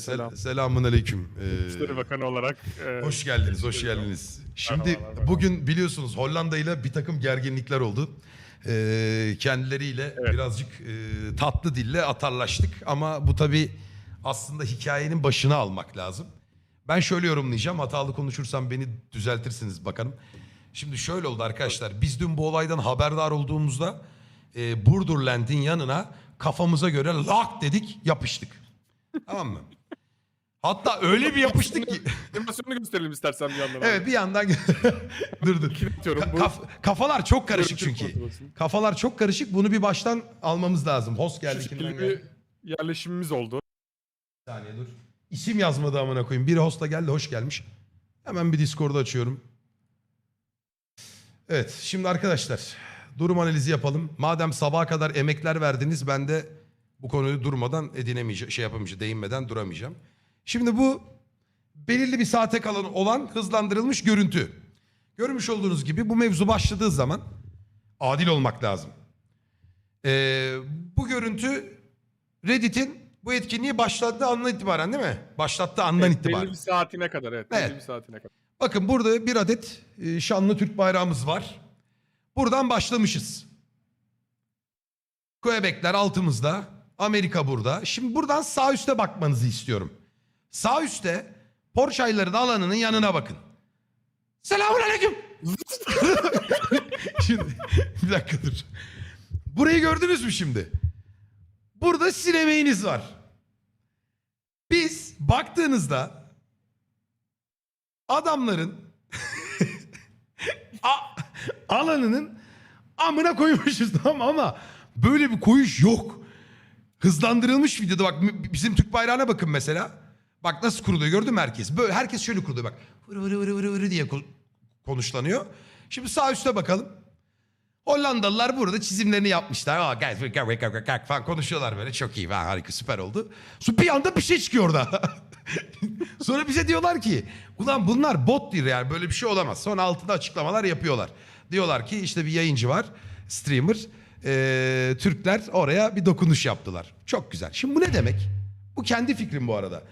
Selam. Selamun aleyküm. Ee, Bakanı olarak. e, hoş geldiniz, hoş geldiniz. Şimdi Merhabalar, merhaba. bugün biliyorsunuz Hollanda ile bir takım gerginlikler oldu. Ee, kendileriyle Evet. birazcık e, tatlı dille atarlaştık. Ama bu tabii aslında hikayenin başına almak lazım. Ben şöyle yorumlayacağım. Hatalı konuşursam beni düzeltirsiniz bakalım. Şimdi şöyle oldu arkadaşlar. Biz dün bu olaydan haberdar olduğumuzda e, Burdurland'in yanına kafamıza göre lak dedik yapıştık. tamam mı? Hatta öyle bir yapıştık ki. Animasyonunu gösterelim istersen bir yandan. evet bir yandan dur dur. Ka- Bu kaf- kafalar çok karışık çünkü. Kafalar çok karışık. Bunu bir baştan almamız lazım. Host geldi Şu şekilde bir yerleşimimiz oldu. Bir saniye dur. İsim yazmadı amına koyayım. Biri host'a geldi hoş gelmiş. Hemen bir Discord'u açıyorum. Evet şimdi arkadaşlar durum analizi yapalım. Madem sabaha kadar emekler verdiniz ben de bu konuyu durmadan edinemeyeceğim, şey yapamayacağım, değinmeden duramayacağım. Şimdi bu belirli bir saate kalan olan hızlandırılmış görüntü. Görmüş olduğunuz gibi bu mevzu başladığı zaman adil olmak lazım. Ee, bu görüntü Reddit'in bu etkinliği başlattığı andan itibaren değil mi? Başlattığı andan Evet, itibaren. belli bir saatine kadar evet. Belli Evet. bir saatine kadar. Bakın burada bir adet e, şanlı Türk bayrağımız var. Buradan başlamışız. Quebec'ler altımızda. Amerika burada. Şimdi buradan sağ üste bakmanızı istiyorum. Sağ üstte Porsche alanının yanına bakın. Selamun aleyküm. şimdi bir dakika dur. Burayı gördünüz mü şimdi? Burada sizin emeğiniz var. Biz baktığınızda adamların alanının amına koymuşuz tamam ama böyle bir koyuş yok. Hızlandırılmış videoda bak bizim Türk bayrağına bakın mesela. Bak nasıl kuruluyor gördün mü herkes? Böyle herkes şöyle kuruluyor bak. Vırı vırı vırı vırı vırı diye ko- konuşlanıyor. Şimdi sağ üstte bakalım. Hollandalılar burada çizimlerini yapmışlar. Aa, guys, we go, we go, falan konuşuyorlar böyle. Çok iyi, ha, harika, süper oldu. Sonra bir anda bir şey çıkıyor orada. Sonra bize diyorlar ki ulan bunlar bot değil yani böyle bir şey olamaz. Sonra altında açıklamalar yapıyorlar. Diyorlar ki işte bir yayıncı var, streamer. Ee, Türkler oraya bir dokunuş yaptılar. Çok güzel. Şimdi bu ne demek? Bu kendi fikrim bu arada.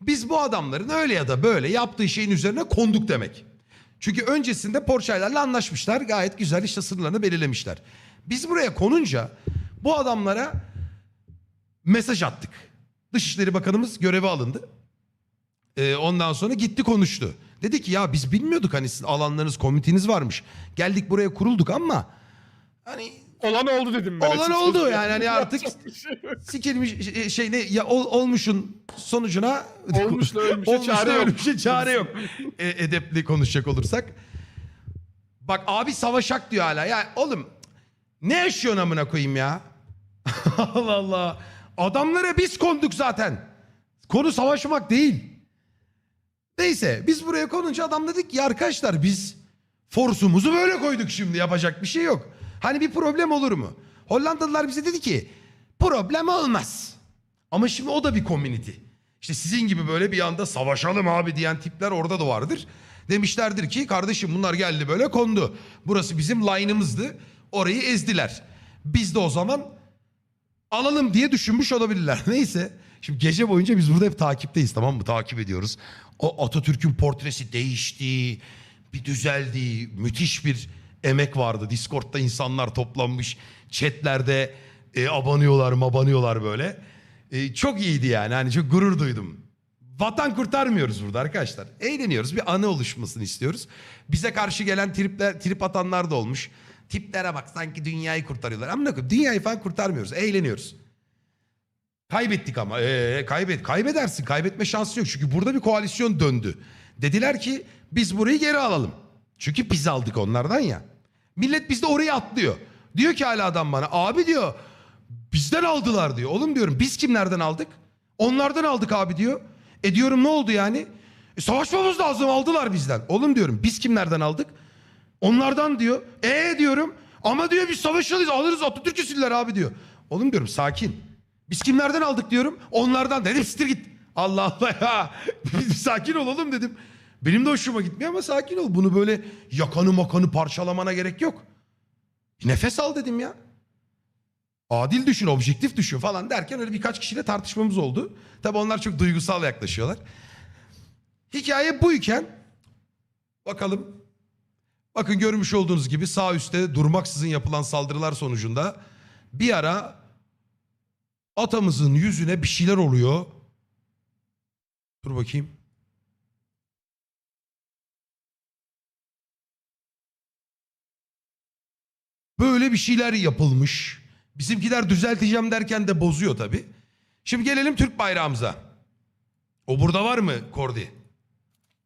Biz bu adamların öyle ya da böyle yaptığı şeyin üzerine konduk demek. Çünkü öncesinde Porsche'lerle anlaşmışlar. Gayet güzel işte sınırlarını belirlemişler. Biz buraya konunca bu adamlara mesaj attık. Dışişleri Bakanımız göreve alındı. Ee, ondan sonra gitti konuştu. Dedi ki ya biz bilmiyorduk hani sizin alanlarınız, komitiniz varmış. Geldik buraya kurulduk ama hani Olan oldu dedim ben. Olan açıkçası. oldu yani, hani artık- sikilmiş şey- şey ne ya ol- olmuşun sonucuna Olmuşla ölmüşe Olmuşla çare yok. ölmüşe çare yok. E, edepli konuşacak olursak. Bak abi savaşak diyor hala. Ya oğlum ne yaşıyorsun amına koyayım ya? Allah Allah. Adamlara biz konduk zaten. Konu savaşmak değil. Neyse biz buraya konunca adam dedik ki arkadaşlar biz forsumuzu böyle koyduk şimdi yapacak bir şey yok. Hani bir problem olur mu? Hollandalılar bize dedi ki problem olmaz. Ama şimdi o da bir community. İşte sizin gibi böyle bir anda savaşalım abi diyen tipler orada da vardır. Demişlerdir ki kardeşim bunlar geldi böyle kondu. Burası bizim line'ımızdı. Orayı ezdiler. Biz de o zaman alalım diye düşünmüş olabilirler. Neyse. Şimdi gece boyunca biz burada hep takipteyiz tamam mı? Takip ediyoruz. O Atatürk'ün portresi değişti. Bir düzeldi. Müthiş bir emek vardı. Discord'da insanlar toplanmış. Chatlerde e, abanıyorlar mabanıyorlar böyle. E, çok iyiydi yani. Hani çok gurur duydum. Vatan kurtarmıyoruz burada arkadaşlar. Eğleniyoruz. Bir anı oluşmasını istiyoruz. Bize karşı gelen tripler, trip atanlar da olmuş. Tiplere bak sanki dünyayı kurtarıyorlar. Ama ne dünyayı falan kurtarmıyoruz. Eğleniyoruz. Kaybettik ama. Ee, kaybet kaybedersin. Kaybetme şansı yok. Çünkü burada bir koalisyon döndü. Dediler ki biz burayı geri alalım. Çünkü biz aldık onlardan ya. Millet bizde orayı atlıyor. Diyor ki hala adam bana abi diyor bizden aldılar diyor. Oğlum diyorum biz kimlerden aldık? Onlardan aldık abi diyor. E diyorum ne oldu yani? E, savaşmamız lazım aldılar bizden. Oğlum diyorum biz kimlerden aldık? Onlardan diyor. E diyorum ama diyor biz savaşalıyız alırız Atatürk'ü siller abi diyor. Oğlum diyorum sakin. Biz kimlerden aldık diyorum. Onlardan dedim siktir git. Allah Allah ya. Sakin ol oğlum dedim. Benim de hoşuma gitmiyor ama sakin ol. Bunu böyle yakanı makanı parçalamana gerek yok. Nefes al dedim ya. Adil düşün, objektif düşün falan derken öyle birkaç kişiyle tartışmamız oldu. Tabii onlar çok duygusal yaklaşıyorlar. Hikaye buyken bakalım. Bakın görmüş olduğunuz gibi sağ üstte durmaksızın yapılan saldırılar sonucunda bir ara atamızın yüzüne bir şeyler oluyor. Dur bakayım. Böyle bir şeyler yapılmış. Bizimkiler düzelteceğim derken de bozuyor tabii. Şimdi gelelim Türk bayrağımıza. O burada var mı Kordi?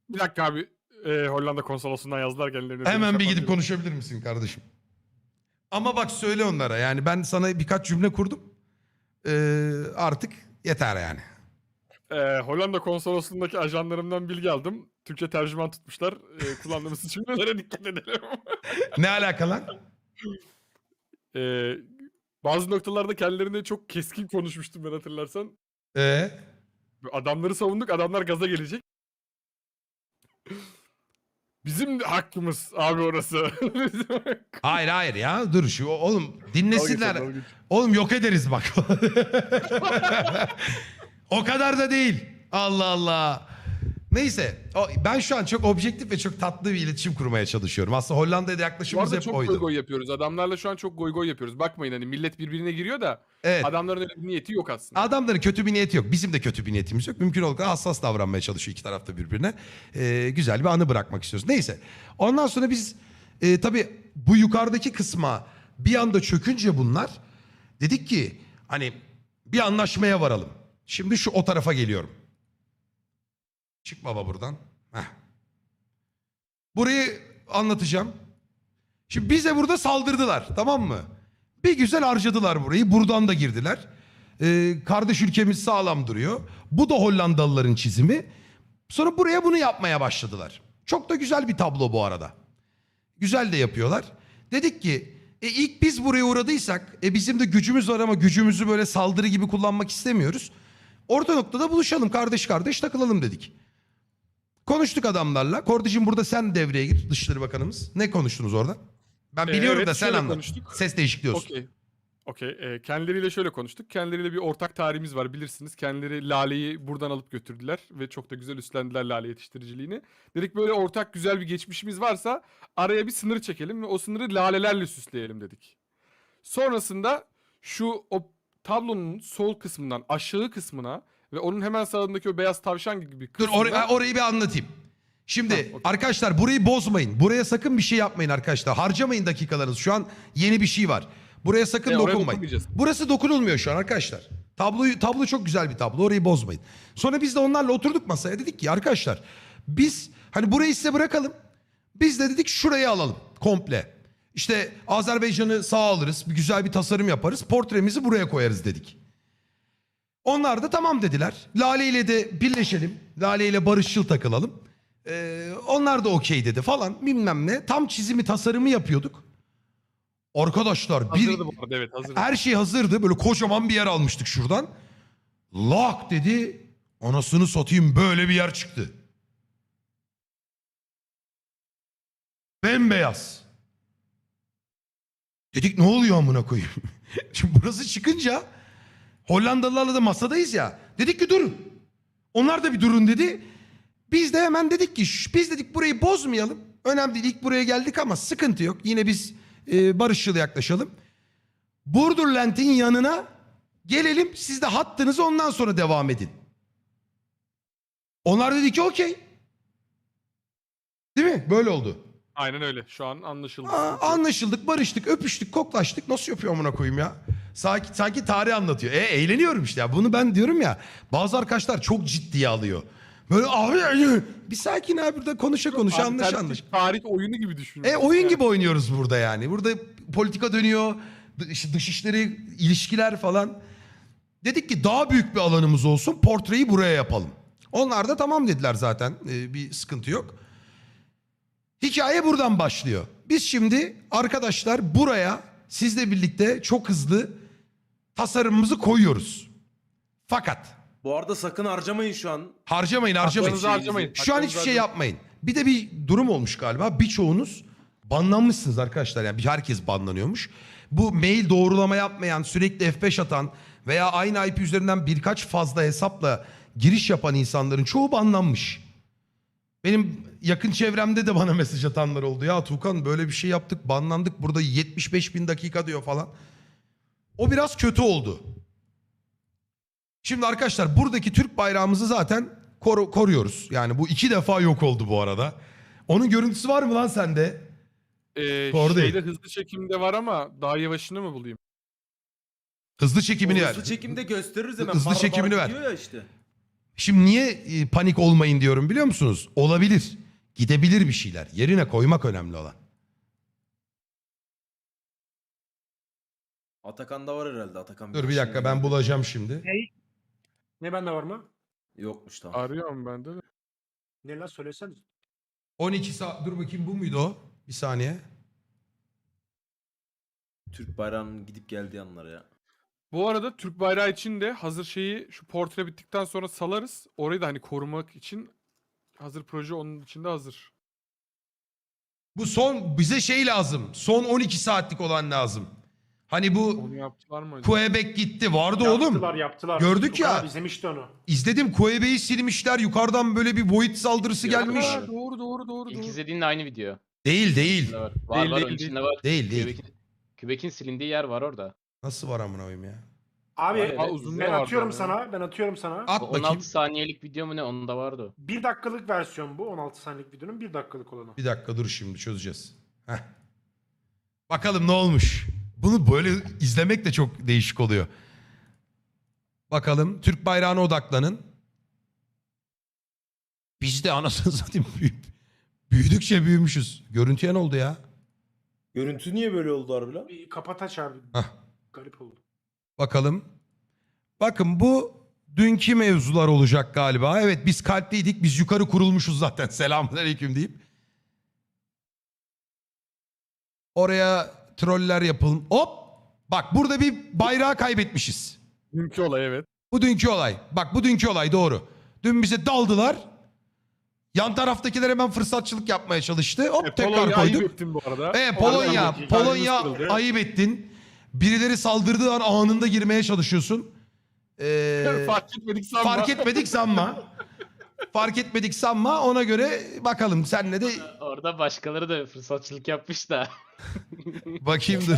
Bir dakika abi. Ee, Hollanda konsolosundan yazdılar kendilerine. Hemen bir gidip konuşabilir misin kardeşim? Ama bak söyle onlara yani ben sana birkaç cümle kurdum. Ee, artık yeter yani. Ee, Hollanda konsolosluğundaki ajanlarımdan bilgi aldım. Türkçe tercüman tutmuşlar. Ee, kullandığımız cümlelere dikkat edelim. Ne alaka lan? Ee, bazı noktalarda kendilerine çok keskin konuşmuştum ben hatırlarsan. Ee, Adamları savunduk, adamlar gaza gelecek. Bizim de hakkımız abi orası. Hayır hayır ya dur şu oğlum geçelim, dinlesinler. geçelim. Oğlum yok ederiz bak. o kadar da değil. Allah Allah. Neyse o- ben şu an çok objektif ve çok tatlı bir iletişim kurmaya çalışıyorum. Aslında Hollanda'ya da Bu yaklaşımımız hep çok goy oydu. goy yapıyoruz. Adamlarla şu an çok goy goy yapıyoruz. Bakmayın hani millet birbirine giriyor da Evet. adamların öyle bir niyeti yok aslında. Adamların kötü bir niyeti yok. Bizim de kötü bir niyetimiz yok. Mümkün olduğu kadar hassas davranmaya çalışıyor iki tarafta birbirine. Ee, güzel bir anı bırakmak istiyoruz. Neyse. Ondan sonra biz e, tabii bu yukarıdaki kısma bir anda çökünce bunlar dedik ki hani bir anlaşmaya varalım. Şimdi şu o tarafa geliyorum. Çık baba buradan. Heh. Burayı anlatacağım. Şimdi bize burada saldırdılar tamam mı? Bir güzel harcadılar burayı. Buradan da girdiler. Ee, kardeş ülkemiz sağlam duruyor. Bu da Hollandalıların çizimi. Sonra buraya bunu yapmaya başladılar. Çok da güzel bir tablo bu arada. Güzel de yapıyorlar. Dedik ki e ilk biz buraya uğradıysak e bizim de gücümüz var ama gücümüzü böyle saldırı gibi kullanmak istemiyoruz. Orta noktada buluşalım kardeş kardeş takılalım dedik. Konuştuk adamlarla. Kordicim burada sen devreye gir Dışişleri Bakanımız. Ne konuştunuz orada? Ben Ee, biliyorum evet, da sen şöyle anlat. konuştuk. Ses değişikliği olsun. Okey. Okey. Ee, kendileriyle şöyle konuştuk. Kendileriyle bir ortak tarihimiz var bilirsiniz. Kendileri Lale'yi buradan alıp götürdüler ve çok da güzel üstlendiler Lale yetiştiriciliğini. Dedik böyle ortak güzel bir geçmişimiz varsa araya bir sınır çekelim ve o sınırı lalelerle süsleyelim dedik. Sonrasında şu o tablonun sol kısmından aşağı kısmına ve onun hemen sağındaki o beyaz tavşan gibi bir Dur kısmına... orayı, orayı bir anlatayım. Şimdi Ha, okey. arkadaşlar burayı bozmayın. Buraya sakın bir şey yapmayın arkadaşlar. Harcamayın dakikalarınızı. Şu an yeni bir şey var. Buraya sakın E, dokunmayın. Burası dokunulmuyor şu an arkadaşlar. Tabloyu tablo çok güzel bir tablo. Orayı bozmayın. Sonra biz de onlarla oturduk masaya. Dedik ki arkadaşlar biz hani burayı size bırakalım. Biz de dedik şurayı alalım komple. İşte Azerbaycan'ı sağ alırız. Bir güzel bir tasarım yaparız. Portremizi buraya koyarız dedik. Onlar da tamam dediler. Lale ile de birleşelim. Lale ile barışçıl takılalım. Ee, onlar da okey dedi falan bilmem ne. Tam çizimi tasarımı yapıyorduk. Arkadaşlar bir, Hazırdı bu arada evet hazırdı. her şey hazırdı. Böyle kocaman bir yer almıştık şuradan. Lak dedi. Anasını satayım böyle bir yer çıktı. Bembeyaz. Dedik ne oluyor amına koyayım. Şimdi burası çıkınca Hollandalılarla da masadayız ya. Dedik ki durun. Onlar da bir durun dedi. Biz de hemen dedik ki "Şş, biz dedik burayı bozmayalım. Önemli değil ilk buraya geldik ama sıkıntı yok. Yine biz e, barışçıl yaklaşalım. Burdurlent'in yanına gelelim siz de hattınızı ondan sonra devam edin. Onlar dedi ki okey. Değil mi? Böyle oldu. Aynen öyle. Şu an anlaşıldı. Aa, anlaşıldık, barıştık, öpüştük, koklaştık. Nasıl yapıyor amına koyayım ya? Sanki, sanki tarih anlatıyor. E eğleniyorum işte ya. Bunu ben diyorum ya. Bazı arkadaşlar çok ciddiye alıyor. Böyle abi bir sakin abi burada konuşa konuşa anlaş Alternatif anlaş. Tarih oyunu gibi düşün. E oyun gibi oynuyoruz burada yani. Burada politika dönüyor. Dış, dışişleri, ilişkiler falan. Dedik ki daha büyük bir alanımız olsun. Portreyi buraya yapalım. Onlar da tamam dediler zaten. Ee, bir sıkıntı yok. Hikaye buradan başlıyor. Biz şimdi arkadaşlar buraya sizle birlikte çok hızlı tasarımımızı koyuyoruz. Fakat Bu arada sakın harcamayın şu an. harcamayın harcamayın. Hakkınızı harcamayın. Şu an Hakkınızı hiçbir şey harcamayın. yapmayın. Bir de bir durum olmuş galiba. Birçoğunuz banlanmışsınız arkadaşlar. Yani bir- herkes banlanıyormuş. bu mail doğrulama yapmayan, sürekli F5 atan veya aynı IP üzerinden birkaç fazla hesapla giriş yapan insanların çoğu banlanmış. Benim yakın çevremde de bana mesaj atanlar oldu. Ya Tuğkan böyle bir şey yaptık, banlandık. Burada 75 bin dakika diyor falan. O biraz kötü oldu. Şimdi arkadaşlar buradaki Türk bayrağımızı zaten koru- koruyoruz. Yani bu iki defa yok oldu bu arada. Onun görüntüsü var mı lan sende? Ee, Doğru değil. şeyde hızlı çekimde var ama daha yavaşını mı bulayım? Hızlı çekimini ver. Hızlı çekimde gösteririz hemen. Hızlı Bar bar çekimini ver. gidiyor Ya işte. Şimdi niye e, panik olmayın diyorum biliyor musunuz? Olabilir. Gidebilir bir şeyler. Yerine koymak önemli olan. Atakan'da var herhalde Atakan. Dur bir dakika ben bulacağım şimdi. Ne bende var mı? Yokmuş tamam. Arıyorum ben de. Ne lan söylesene. 12 saat dur bakayım bu muydu o? Bir saniye. Türk bayrağının gidip geldiği anlar ya. Bu arada Türk bayrağı için de hazır şeyi şu portre bittikten sonra salarız. Orayı da hani korumak için hazır proje onun içinde hazır. Bu son bize şey lazım. Son 12 saatlik olan lazım. Hani bu Onu yaptılar mı acaba? Quebec gitti. Vardı oğlum. Yaptılar yaptılar. Gördük Tukan ya. izlemişti onu. İzledim Quebec'i silmişler. Yukarıdan böyle bir void saldırısı Ya, gelmiş. Doğru doğru doğru. İlk doğru. aynı video. Değil değil. İçinde var. Var Değil, var değil, onun değil. içinde var. Değil değil. Quebec'in, Quebec'in silindiği yer var orada. Nasıl var amına koyayım ya? Abi uzun ben da vardı atıyorum ama ya. sana. Ben atıyorum sana. At bakayım. 16 saniyelik video mu ne? Onun da vardı o. Bir dakikalık versiyon bu. 16 saniyelik videonun bir dakikalık olanı. Bir dakika dur şimdi çözeceğiz. Heh. Bakalım ne olmuş. Bunu böyle izlemek de çok değişik oluyor. Bakalım Türk bayrağına odaklanın. Biz de anasını satayım büyü- büyüdükçe büyümüşüz. Görüntüye ne oldu ya? Görüntü niye böyle oldu harbi lan? Bir kapat aç abi. Hah. Garip oldu. Bakalım. Bakın bu dünkü mevzular olacak galiba. Evet biz kalpliydik. Biz yukarı kurulmuşuz zaten. Selamünaleyküm deyip. Oraya troller yapalım. Hop! Bak burada bir bayrağı kaybetmişiz. Dünkü olay evet. Bu dünkü olay. Bak bu dünkü olay doğru. Dün bize daldılar. Yan taraftakiler hemen fırsatçılık yapmaya çalıştı. Hop E, tekrar Polonya ayıp koyduk. ettin bu arada. Evet Polonya, Polonya ayıp ettin. Birileri saldırdığı an anında girmeye çalışıyorsun. Ee, Fark etmedik sanma. fark etmedik sanma. fark etmedik sanma. Ona göre bakalım senle de Orada başkaları da fırsatçılık yapmış da. bakayım dur.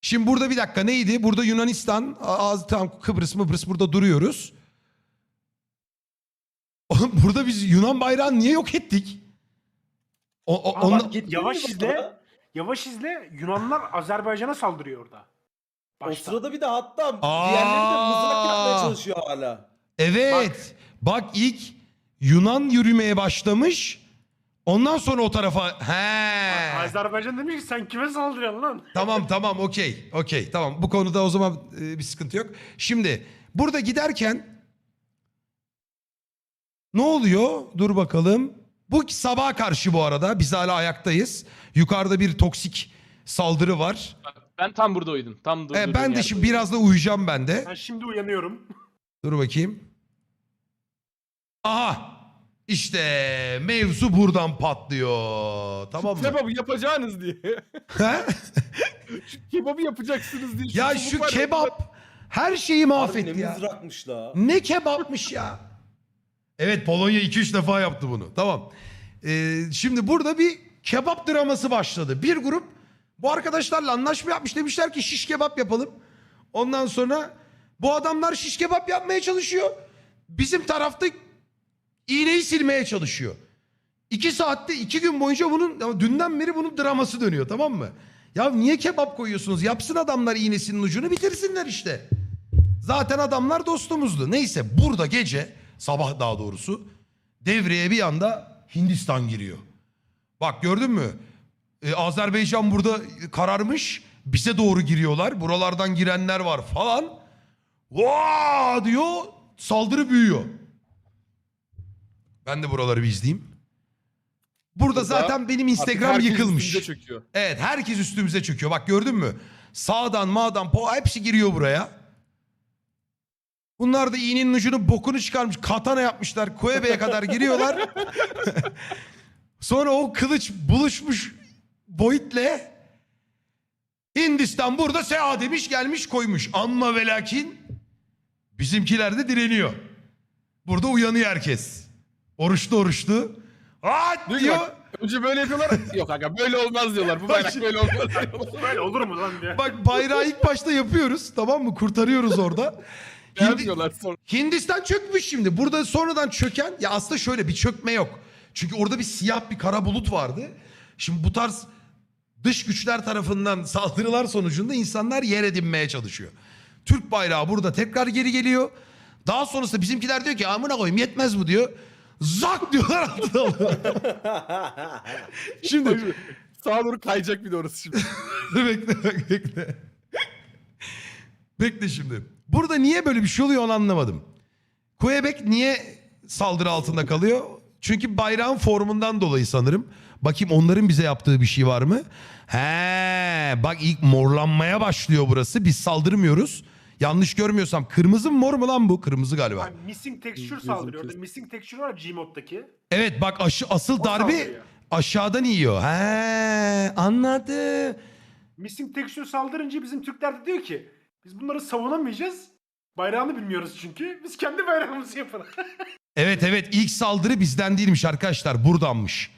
Şimdi burada bir dakika neydi? Burada Yunanistan, az tam Kıbrıs Mıbrıs burada duruyoruz. Oğlum burada biz Yunan bayrağını niye yok ettik? O, o, Aa, onla- bak, yavaş izle. Yavaş izle. Yunanlar Azerbaycan'a saldırıyor orada. O Başta. sırada bir de hatta Aa! diğerleri de mızrak yapmaya çalışıyor hala. Evet. Bak. ilk Yunan yürümeye başlamış. Ondan sonra o tarafa he. Azerbaycan demiş ki sen kime saldırıyorsun lan? Tamam tamam okey. Okey tamam. Bu konuda o zaman e, bir sıkıntı yok. Şimdi burada giderken ne oluyor? Dur bakalım. Bu sabaha karşı bu arada. Biz hala ayaktayız. Yukarıda bir toksik saldırı var. Ben tam burada uyudum. Tam E, ben de şimdi biraz da uyuyacağım ben de. Ben şimdi uyanıyorum. Dur bakayım. Aha. İşte mevzu buradan patlıyor. Tamam mı? Kebabı yapacağınız diye. He? Şu kebabı yapacaksınız diye. ya çubuk şu var kebap her şeyi mahvetti ne ya. mızrakmış la. Ne kebapmış ya. Evet Polonya 2-3 defa yaptı bunu. Tamam. Ee, şimdi burada bir kebap draması başladı. Bir grup bu arkadaşlarla anlaşma yapmış. Demişler ki şiş kebap yapalım. Ondan sonra bu adamlar şiş kebap yapmaya çalışıyor. Bizim tarafta iğneyi silmeye çalışıyor. İki saatte iki gün boyunca bunun dünden beri bunun draması dönüyor tamam mı? Ya niye kebap koyuyorsunuz? Yapsın adamlar iğnesinin ucunu bitirsinler işte. Zaten adamlar dostumuzdu. Neyse burada gece sabah daha doğrusu devreye bir anda Hindistan giriyor. Bak gördün mü? Ee, Azerbaycan burada kararmış. Bize doğru giriyorlar. Buralardan girenler var falan. Vaa diyor. Saldırı büyüyor. Ben de buraları bir izleyeyim. Burada, Burada zaten benim Instagram yıkılmış. Evet herkes üstümüze çöküyor. Bak gördün mü? Sağdan mağdan po hepsi giriyor buraya. Bunlar da iğnenin ucunu bokunu çıkarmış. Katana yapmışlar. Kuebe'ye kadar giriyorlar. Sonra o kılıç buluşmuş boyutle Hindistan burada seha demiş gelmiş koymuş. Amma ve lakin bizimkiler de direniyor. Burada uyanıyor herkes. Oruçlu oruçlu. Aa Diyor ki diyor. bak, önce böyle yapıyorlar. Yok aga böyle olmaz diyorlar. Bu bayrak böyle olmaz diyorlar. Böyle olur mu lan diye. Bak bayrağı ilk başta yapıyoruz tamam mı? Kurtarıyoruz orada. Hindi- sonra. Hindistan çökmüş şimdi. Burada sonradan çöken ya aslında şöyle bir çökme yok. Çünkü orada bir siyah bir kara bulut vardı. Şimdi bu tarz dış güçler tarafından saldırılar sonucunda insanlar yer edinmeye çalışıyor. Türk bayrağı burada tekrar geri geliyor. Daha sonrasında bizimkiler diyor ki amına koyayım yetmez bu diyor. Zak diyorlar altına. Şimdi Sağa doğru kayacak bir de orası şimdi. bekle bak bekle. bekle şimdi. Burada niye böyle bir şey oluyor onu anlamadım. Quebec niye saldırı altında kalıyor? Çünkü bayrağın formundan dolayı sanırım. Bakayım onların bize yaptığı bir şey var mı? He, bak ilk morlanmaya başlıyor burası. Biz saldırmıyoruz. Yanlış görmüyorsam kırmızı mı mor mu lan bu? Kırmızı galiba. Yani missing texture saldırıyor. Orada missing texture var ya Gmod'daki. Evet bak aşı, asıl O darbe saldırıyor. aşağıdan yiyor. He, anladım. Missing texture saldırınca bizim Türkler de diyor ki biz bunları savunamayacağız. Bayrağını bilmiyoruz çünkü. Biz kendi bayrağımızı yapalım. Evet evet ilk saldırı bizden değilmiş arkadaşlar buradanmış.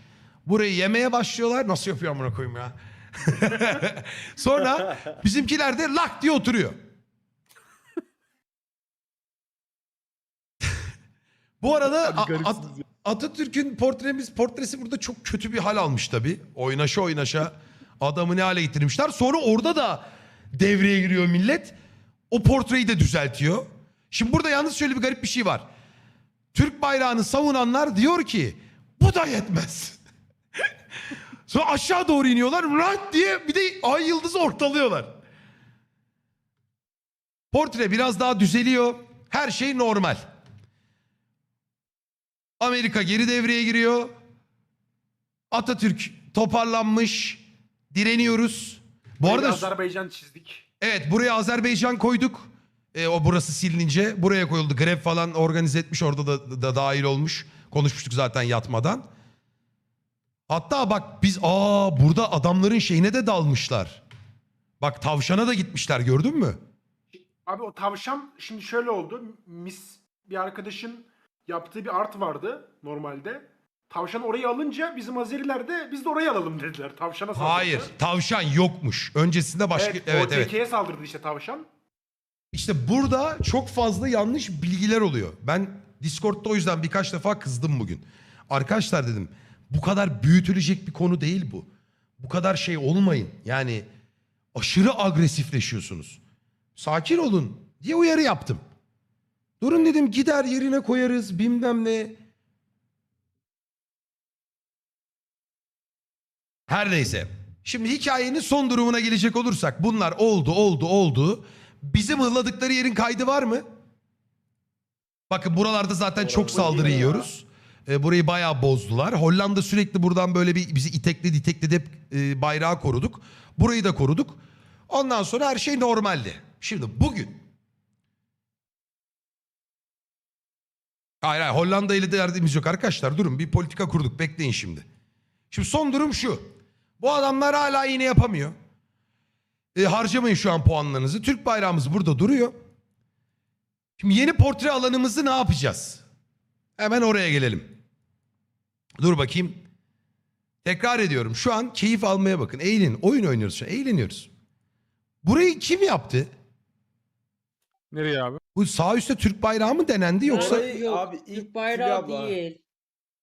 Burayı yemeye başlıyorlar. Nasıl yapıyor amına koyayım ya? Sonra bizimkiler de lak diye oturuyor. Bu arada At-. Atatürk'ün portremiz portresi burada çok kötü bir hal almış tabii. Oynaşa oynaşa adamı ne hale getirmişler. Sonra orada da devreye giriyor millet. O portreyi de düzeltiyor. Şimdi burada yalnız şöyle bir garip bir şey var. Türk bayrağını savunanlar diyor ki bu da yetmez. Sonra aşağı doğru iniyorlar. Rat diye bir de ay yıldızı ortalıyorlar. Portre biraz daha düzeliyor. Her şey normal. Amerika geri devreye giriyor. Atatürk toparlanmış. Direniyoruz. Bu Böyle arada Azerbaycan çizdik. Evet buraya Azerbaycan koyduk. E, o burası silinince buraya koyuldu. Grev falan organize etmiş orada da, da dahil olmuş. Konuşmuştuk zaten yatmadan. Hatta bak biz aa burada adamların şeyine de dalmışlar. Bak tavşana da gitmişler gördün mü? Abi o tavşan şimdi şöyle oldu. Mis bir arkadaşın yaptığı bir art vardı normalde. Tavşan orayı alınca bizim Azeriler de biz de orayı alalım dediler. Tavşana saldırdı. Hayır tavşan yokmuş. Öncesinde başka Evet, evet o evet. tekkeye saldırdı işte tavşan. İşte burada çok fazla yanlış bilgiler oluyor. Ben Discord'da o yüzden birkaç defa kızdım bugün. Arkadaşlar dedim bu kadar büyütülecek bir konu değil bu. Bu kadar şey olmayın. Yani aşırı agresifleşiyorsunuz. Sakin olun diye uyarı yaptım. Durun dedim gider yerine koyarız bilmem ne. Her neyse. Şimdi hikayenin son durumuna gelecek olursak bunlar oldu oldu oldu. Bizim hırladıkları yerin kaydı var mı? Bakın buralarda zaten çok saldırı yiyoruz. Ee, burayı bayağı bozdular. Hollanda sürekli buradan böyle bir bizi itekledi itekledi hep e, bayrağı koruduk. Burayı da koruduk. Ondan sonra her şey normaldi. Şimdi bugün Hayır hayır Hollanda ile derdimiz yok arkadaşlar. Durun bir politika kurduk bekleyin şimdi. Şimdi son durum şu. Bu adamlar hala iğne yapamıyor. E, harcamayın şu an puanlarınızı. Türk bayrağımız burada duruyor. Şimdi yeni portre alanımızı ne yapacağız? Hemen oraya gelelim. Dur bakayım. Tekrar ediyorum. Şu an keyif almaya bakın. Eğlenin. Oyun oynuyoruz şu an. Eğleniyoruz. Burayı kim yaptı? Nereye abi? Bu sağ üstte Türk bayrağı mı denendi yoksa... Orayı- Yok, abi ilk Türk bayrağı değil.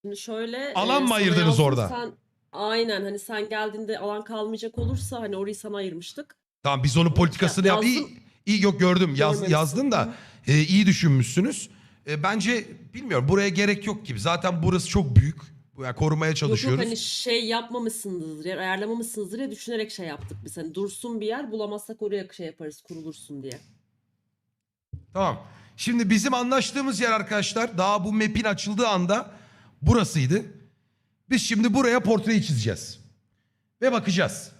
Şimdi şöyle Alan mı sana ayırdınız yazdım, orada? Sen, aynen hani sen geldiğinde alan kalmayacak olursa hani orayı sana ayırmıştık. Tamam biz onun politikasını yap. Yazdım. İyi, iyi yok gördüm. Yaz, yazdın da e, iyi düşünmüşsünüz. E, bence bilmiyorum buraya gerek yok gibi. Zaten burası çok büyük. Yani korumaya Yok yok çalışıyoruz. hani şey yapmamışsınızdır, ya, ayarlamamışsınızdır ya düşünerek şey yaptık biz. Hani dursun bir yer bulamazsak oraya şey yaparız kurulursun diye. Tamam. Şimdi bizim anlaştığımız yer arkadaşlar daha bu map'in açıldığı anda burasıydı. Biz şimdi buraya portreyi çizeceğiz. Ve bakacağız.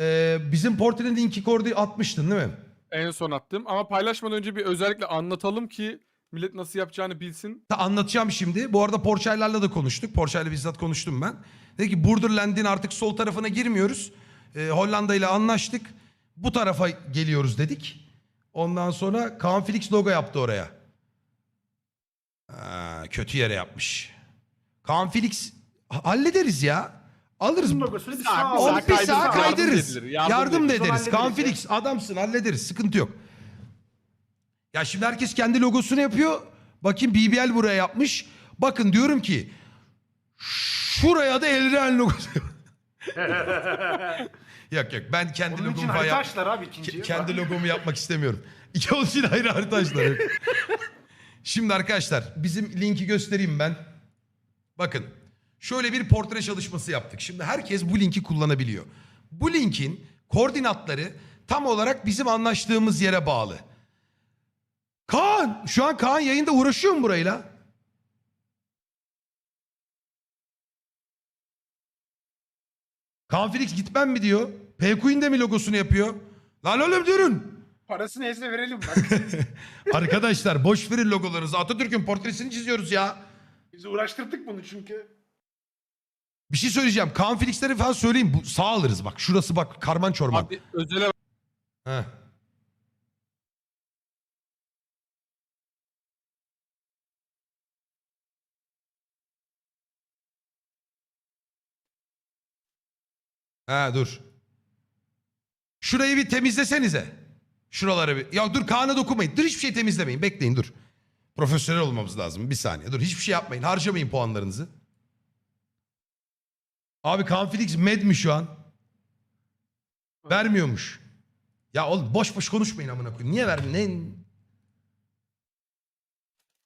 Ee, bizim portrenin linki kordu atmıştın değil mi? En son attım ama paylaşmadan önce bir özellikle anlatalım ki Millet nasıl yapacağını bilsin. Ta anlatacağım şimdi. Bu arada Porsche'larla da konuştuk. Porsche'yle bizzat konuştum ben. Dedi ki Borderland'in artık sol tarafına girmiyoruz. Ee, Hollanda ile anlaştık. Bu tarafa geliyoruz dedik. Ondan sonra Kaan Felix logo yaptı oraya. Ha, kötü yere yapmış. Kaan Felix hallederiz ya. Alırız. Logosunu bir Sağ- sağa bir kaydırırız, sağa yardım kaydırırız. edilir, Yardım, yardım da edilir. ederiz. Hallederiz adamsın hallederiz. Sıkıntı yok. Ya şimdi herkes kendi logosunu yapıyor. Bakayım BBL buraya yapmış. Bakın diyorum ki şuraya da Elren logosu. yok yok ben kendi Onun için logomu falan yap- abi Ke- ikinciyi. kendi logomu yapmak istemiyorum. İki onun için ayrı. Yok. Şimdi arkadaşlar bizim linki göstereyim ben. Bakın şöyle bir portre çalışması yaptık. Şimdi herkes bu linki kullanabiliyor. Bu linkin koordinatları tam olarak bizim anlaştığımız yere bağlı. Kaan! Şu an Kaan yayında uğraşıyor mu burayla? Kaan Felix gitmem mi diyor. P-Queen de mi logosunu yapıyor? Lan oğlum durun. Parasını neyse verelim bak. Arkadaşlar boş verin logolarınızı. Atatürk'ün portresini çiziyoruz ya. Biz uğraştırdık bunu çünkü. Bir şey söyleyeceğim. Kaan Felix'leri falan söyleyeyim. Bu sağ alırız bak. Şurası bak karman çorman. Abi özele Heh. Ha dur. Şurayı bir temizlesenize. Şuraları bir. Ya dur Kaan'a dokunmayın. Dur hiçbir şey temizlemeyin. Bekleyin dur. Profesyonel olmamız lazım. Bir saniye. Dur hiçbir şey yapmayın. Harcamayın puanlarınızı. Abi Kaan Felix med mi şu an? Vermiyormuş. Ya oğlum boş boş konuşmayın amına koyayım. Niye vermiyor? Ne?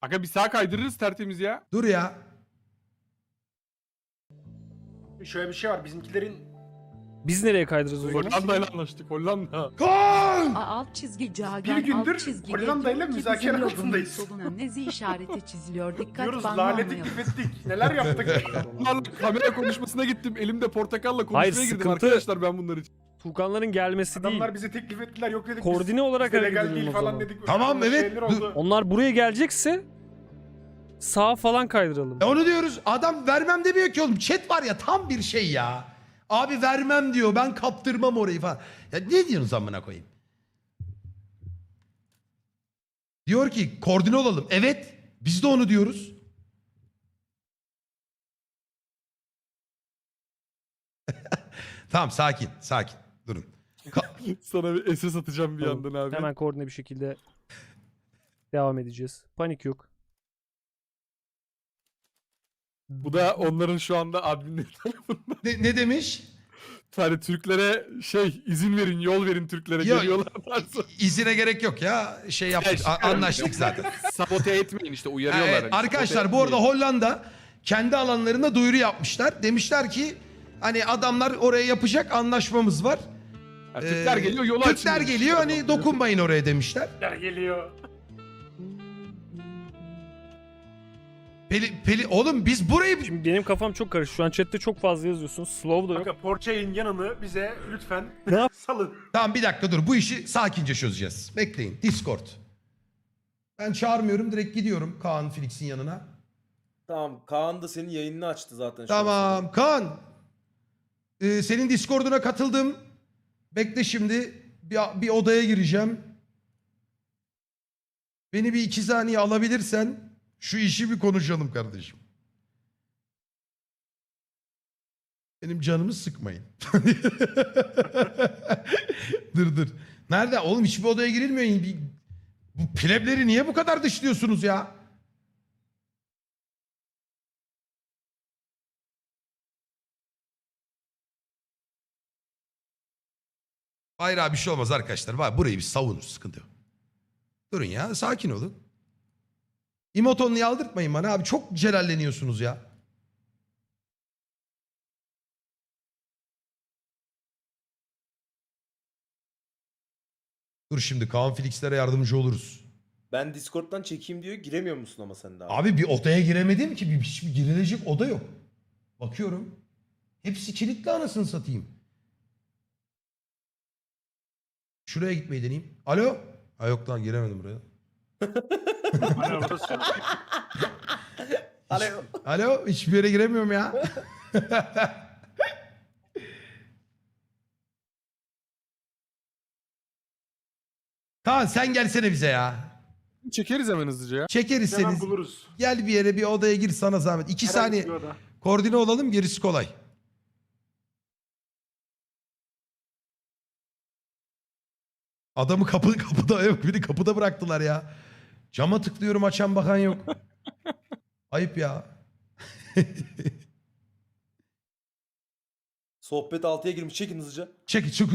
Aga bir sağa kaydırırız tertemiz ya. Dur ya. Şöyle bir şey var bizimkilerin Biz nereye kaydırırız o zaman? Hollanda ile anlaştık Hollanda. Kaan! A- alt çizgi cagen Bir gündür alt çizgi Hollanda ile müzakere altındayız. Soluna nezi işareti çiziliyor. Dikkat diyoruz banlı lale olmayalım. teklif ettik. Neler yaptık. Bunlarla kamera konuşmasına gittim. Elimde portakalla konuşmaya Hayır, girdim sıkıntı- arkadaşlar ben bunlar için. Tuğkanların gelmesi değil. Adamlar bize teklif ettiler yok dedik. Koordine olarak biz de hareket legal edelim değil o falan zaman. dedik. Tamam, Öyle evet, şeyler. Onlar buraya gelecekse sağa falan kaydıralım. E onu diyoruz. Adam vermem demiyor ki oğlum. Chat var ya tam bir şey ya. Abi vermem diyor. Ben kaptırmam orayı falan. Ya ne diyorsunuz amına koyayım? Diyor ki koordine olalım. Evet. Biz de onu diyoruz. tamam sakin sakin. Durun. Sana bir SS atacağım bir Tamam. yandan abi. Hemen koordine bir şekilde devam edeceğiz. Panik yok. Bu da onların şu anda adminleri tarafından. Ne, ne demiş? Yani Türklere şey izin verin yol verin Türklere Yok. geliyorlar varsa. İzine gerek yok ya. Şey yaptık. a- anlaştık zaten. Sabote etmeyin işte uyarıyorlar. evet. hani, Arkadaşlar sabote bu arada etmeyin. Hollanda kendi alanlarında duyuru yapmışlar. Demişler ki hani adamlar oraya yapacak anlaşmamız var. Ha, Türkler Ee, geliyor yolu Türkler açın. geliyor hani dokunmayın oraya demişler. Neler geliyor. Peli, peli oğlum biz burayı Şimdi benim kafam çok karışık. Şu an chatte çok fazla yazıyorsunuz. Slow da yok. Kanka Porsche'nin yanını bize lütfen Ne yap- salın. Tamam bir dakika dur bu işi sakince çözeceğiz. Bekleyin Discord. Ben çağırmıyorum direkt gidiyorum Kaan Felix'in yanına. Tamam Kaan da senin yayınını açtı zaten. şu an. Tamam Kaan. Ee, senin Discord'una katıldım. Bekle şimdi bir, bir odaya gireceğim. Beni bir iki saniye alabilirsen şu işi bir konuşalım kardeşim. Benim canımı sıkmayın. dur dur. Nerede? Oğlum hiçbir odaya girilmiyor. Bu plebleri niye bu kadar dışlıyorsunuz ya? Hayır abi bir şey olmaz arkadaşlar. Var burayı bir savunur sıkıntı yok. Durun ya sakin olun. İmotonluyu aldırtmayın bana abi çok celalleniyorsunuz ya. Dur şimdi Kaan Felix'lere yardımcı oluruz. Ben Discord'dan çekeyim diyor. Giremiyor musun ama sen daha? Abi bir odaya giremedim ki. Bir, hiçbir girilecek oda yok. Bakıyorum. Hepsi kilitli anasını satayım. Şuraya gitmeyi deneyeyim. Alo? Ha yok lan giremedim buraya. Alo, burası. Alo. Alo hiçbir yere giremiyorum ya. Tamam sen gelsene bize ya. Çekeriz hemen hızlıca ya. Çekeriz Hemen seni. buluruz. Gel bir yere bir odaya gir sana zahmet. İki Herhangi saniye bir oda. koordine olalım gerisi kolay. Adamı kapı kapıda yok beni kapıda bıraktılar ya. Cama tıklıyorum açan bakan yok. Ayıp ya. Sohbet altıya girmiş. Çekin hızlıca. Çek çık